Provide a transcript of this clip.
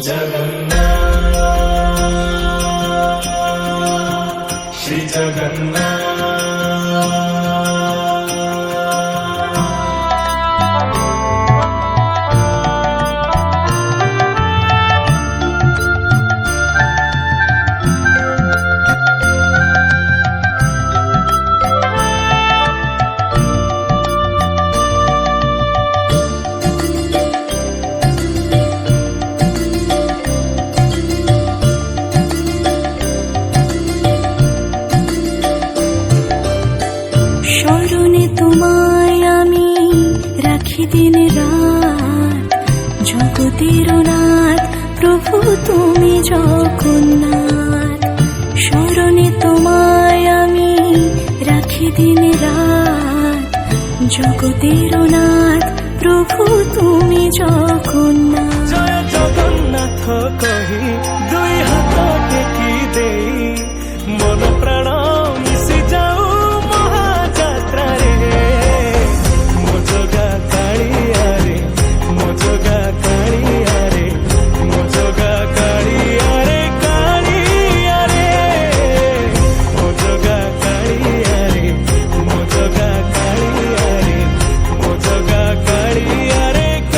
जगन् श्री দিন রাত, জগতের নাথ প্রভু তুমি জগন্নাথ স্মরণে তোমায় আমি রাখি দিন রাত, জগতের নাথ প্রভু তুমি জগন্নাথ জয় জগন্নাথ কহি